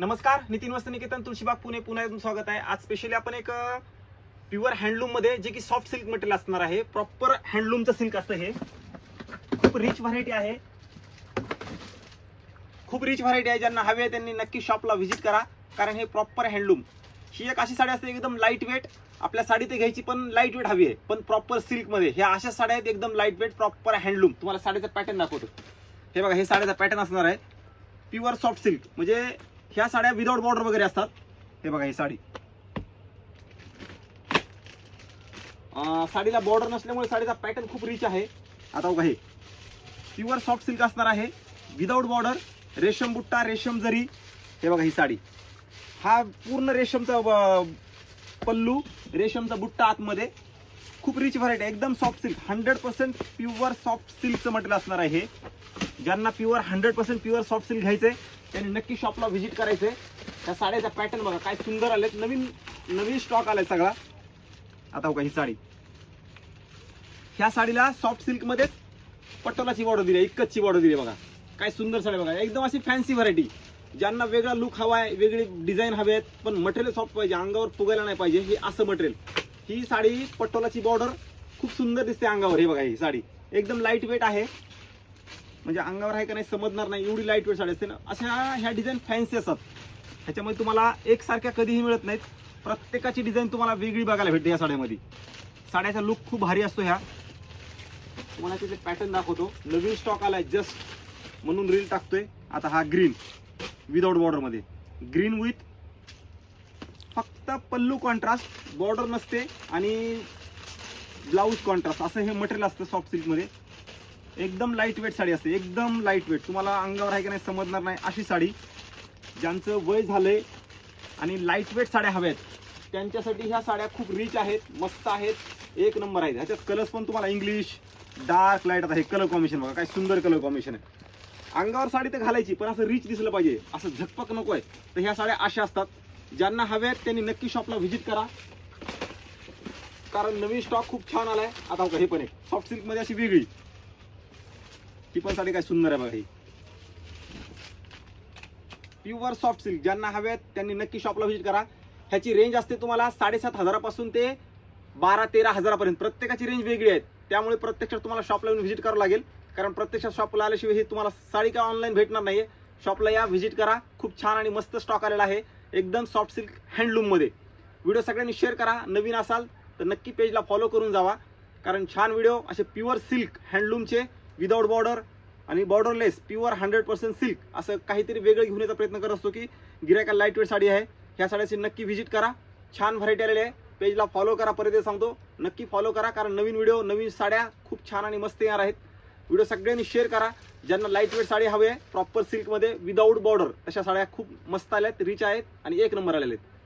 नमस्कार नितीन वस्त निकेतन तुळशीबाग पुणे पुण्यातून स्वागत आहे. आज स्पेशली आपण एक प्युअर हँडलूममध्ये जे की सॉफ्ट सिल्क मटेरियल असणार आहे. प्रॉपर हँडलूमचं सिल्क असतं हे. खूप रिच व्हरायटी आहे. खूप रिच व्हरायटी आहे. ज्यांना हवी आहे त्यांनी नक्की शॉपला व्हिजिट करा. कारण हे प्रॉपर हँडलूम ही एक अशी साडी असते एकदम लाइट वेट आपल्या साडी ते घ्यायची पण लाइट वेट हवी आहे. पण प्रॉपर सिल्कमध्ये ह्या अशा साड्या आहेत एकदम लाइट वेट प्रॉपर हँडलूम तुम्हाला साडीचा पॅटर्न दाखवतो. हे बघा हे साड्याचा पॅटर्न असणार आहे. प्युअर सॉफ्ट सिल्क म्हणजे ह्या साड्या विदाउट बॉर्डर वगैरे असतात. हे बघा ही साडी. साडीला बॉर्डर नसल्यामुळे साडीचा पॅटर्न खूप रिच आहे. आता बघा हे. प्युअर सॉफ्ट सिल्क असणार आहे. विदाऊट बॉर्डर रेशम बुट्टा रेशम जरी. हे बघा ही साडी. हा पूर्ण रेशमचा पल्लू रेशमचा बुट्टा आतमध्ये. खूप रिच व्हरायटी एकदम soft silk hundred percent pure soft सिल्कचं material असणार आहे हे. ज्यांना pure hundred percent pure soft silk घ्यायचंय त्यांनी नक्की शॉपला व्हिजिट करायचंय. त्या साड्याचा पॅटर्न बघा काय सुंदर आलेत. नवीन नवीन स्टॉक आलाय सगळा. आता बघा ही साडी. ह्या साडीला सॉफ्ट सिल्क मध्येच पटोलाची बॉर्डर दिली इतकंची बॉर्डर दिली बघा. काय सुंदर साडी बघा. एकदम अशी फॅन्सी व्हरायटी ज्यांना वेगळा लुक हवा आहे वेगळी डिझाईन हवे आहेत पण मटेरियल सॉफ्ट पाहिजे अंगावर फुगायला नाही पाहिजे हे असं मटेरियल ही साडी पटोलाची बॉर्डर खूप सुंदर दिसते अंगावर. हे बघा ही साडी. एकदम लाइट वेट आहे. म्हणजे अंगावर आहे का नाही समजणार नाही. एवढी लाइट वेट साडी असते ना. अशा ह्या डिझाईन फॅन्सी असतात. ह्याच्यामध्ये तुम्हाला एकसारख्या कधीही मिळत नाहीत. प्रत्येकाची डिझाईन तुम्हाला वेगळी बघायला भेटते या साड्यामध्ये. साड्याचा लुक खूप भारी असतो ह्या. तुम्हाला तिथे पॅटर्न दाखवतो. नवीन स्टॉक आलाय जस्ट म्हणून रील टाकतोय. आता हा ग्रीन विदाऊट बॉर्डरमध्ये ग्रीन विथ फक्त पल्लू कॉन्ट्रास्ट बॉर्डर नसते आणि ब्लाऊज कॉन्ट्रास्ट असं हे मटेरियल असतं सॉफ्ट सिल्कमध्ये एकदम लाइट वेट साडी असते. एकदम लाइट वेट तुम्हाला अंगावर आहे का नाही समजणार नाही अशी साडी. ज्यांचं वय झालंय आणि लाइट वेट साड्या हव्या आहेत त्यांच्यासाठी ह्या साड्या खूप रिच आहेत मस्त आहेत. एक नंबर आहेत ह्याच्यात कलर्स पण तुम्हाला इंग्लिश डार्क लाइट आता हे कलर कॉम्बिनेशन बघा काय सुंदर कलर कॉम्बिनेशन आहे. अंगावर साडी तर घालायची पण असं रिच दिसलं पाहिजे. असं झकपक नको आहे. तर ह्या साड्या अशा असतात. ज्यांना हव्या आहेत त्यांनी नक्की शॉपला व्हिजिट करा. कारण नवीन स्टॉक खूप छान आलाय. आता हे पण आहे सॉफ्ट सिल्कमध्ये अशी वेगळी. ती पण साडी काय सुंदर आहे बघा ही. प्युअर सॉफ्ट सिल्क ज्यांना हव्यात आहेत त्यांनी नक्की शॉपला व्हिजिट करा. ह्याची रेंज असते तुम्हाला साडेसात हजारापासून ते बारा तेरा हजारापर्यंत. प्रत्येकाची रेंज वेगळी आहे. त्यामुळे प्रत्यक्षात तुम्हाला शॉपला येऊन व्हिजिट करावं लागेल. कारण प्रत्यक्षात शॉपला आल्याशिवाय ही तुम्हाला साडी काय ऑनलाईन भेटणार नाही शॉपला या व्हिजिट करा. खूप छान आणि मस्त स्टॉक आलेला आहे. एकदम सॉफ्ट सिल्क हँडलूममध्ये व्हिडिओ सगळ्यांनी शेअर करा. नवीन असाल तर नक्की पेजला फॉलो करून जावा. कारण छान व्हिडिओ असे प्युअर सिल्क हँडलूमचे विदाऊट बॉर्डर आणि borderless pure hundred percent silk. असं काहीतरी वेगळं घेऊन याचा प्रयत्न करत असतो की गिरायका लाइट वेट साडी आहे. ह्या साड्याची नक्की व्हिजिट करा. छान व्हरायटी आलेली आहे. पेजला फॉलो करा परत सांगतो. नक्की फॉलो करा कारण नवीन व्हिडिओ नवीन साड्या खूप छान आणि मस्त येणार आहेत. व्हिडिओ सगळ्यांनी शेअर करा. ज्यांना लाइट वेट साडी हवी आहे प्रॉपर सिल्कमध्ये विदाऊट बॉर्डर अशा साड्या खूप मस्त आल्या आहेत रिच आहेत आणि एक नंबर आलेल्या आहेत.